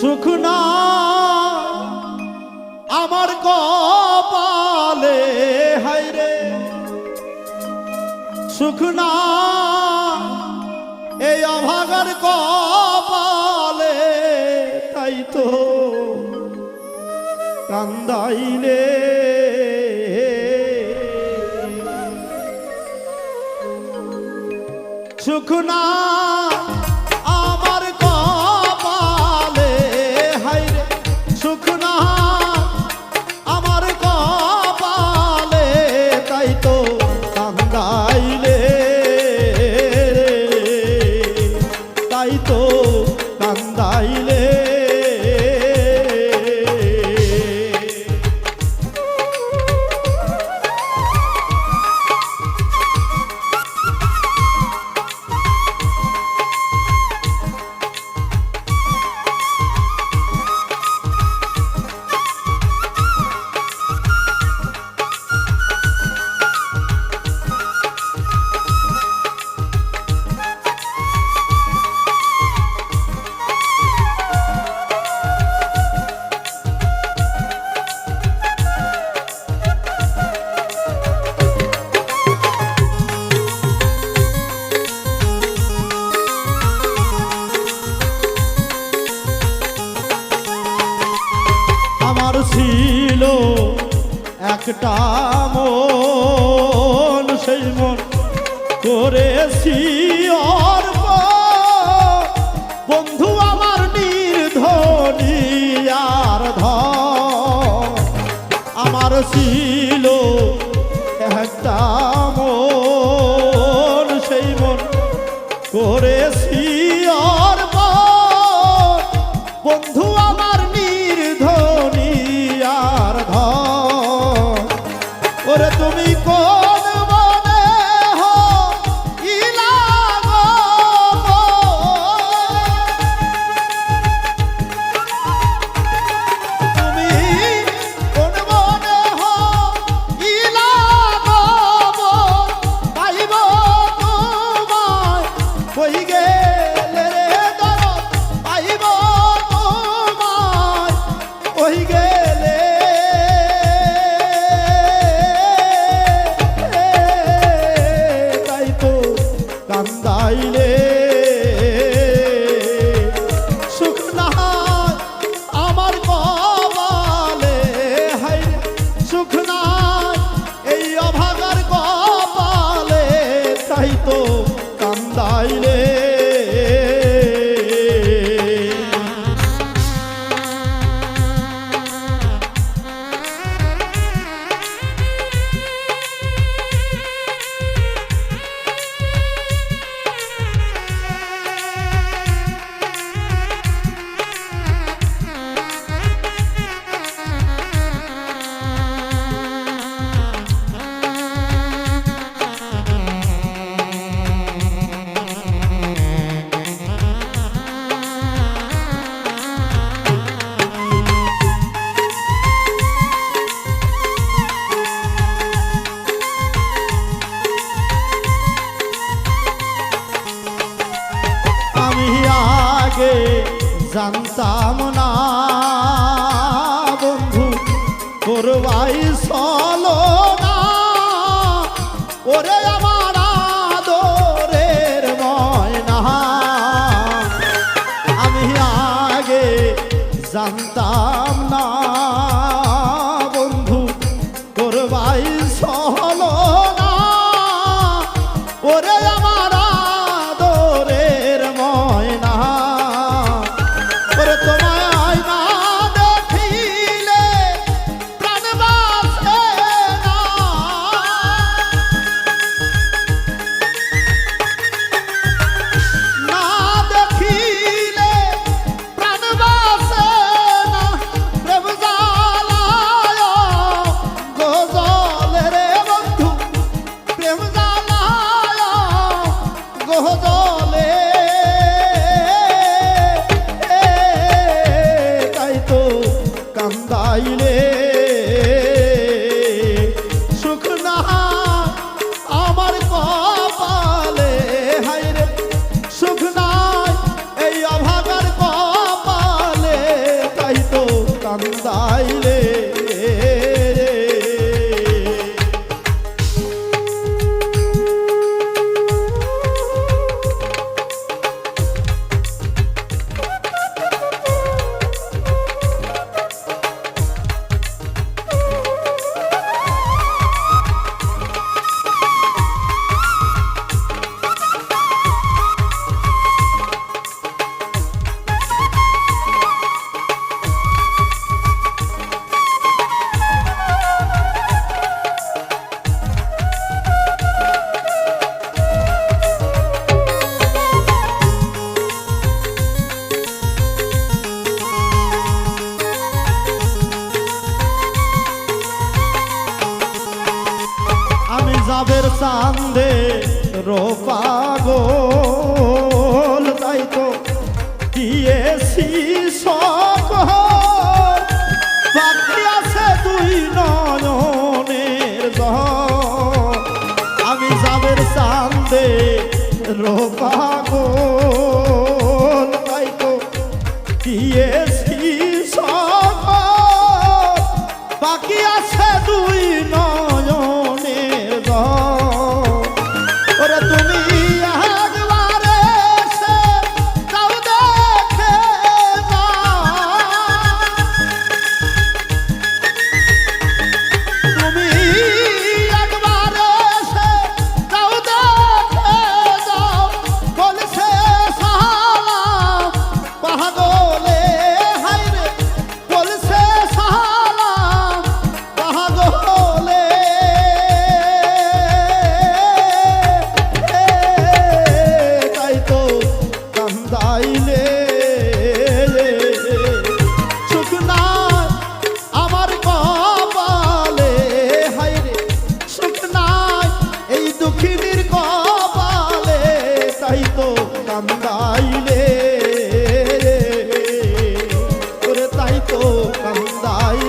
সুখ না, আমার কপালে হাইরে সুখ না, এই অভাগার কপালে, তাই তো কান্দাইলে। সুখ না তাই তো একটা মন সেই মন করেছি অর্প। বন্ধু আমার নির্ধনী আর ধন, আমার ছিল একটা মন, সেই মন করেছি ওরে তুমি জানতাম না বন্ধু করবাই চলো না ওরে আমার আদরের ময়না আমি আগে জানতাম না। আজাবের সান্দে রোপাগল তাই তো দিয়েছি সকল। বাকি আছে দুই নয়নের দহ আমি যাবের সান্দে রোপাগল কান্দায়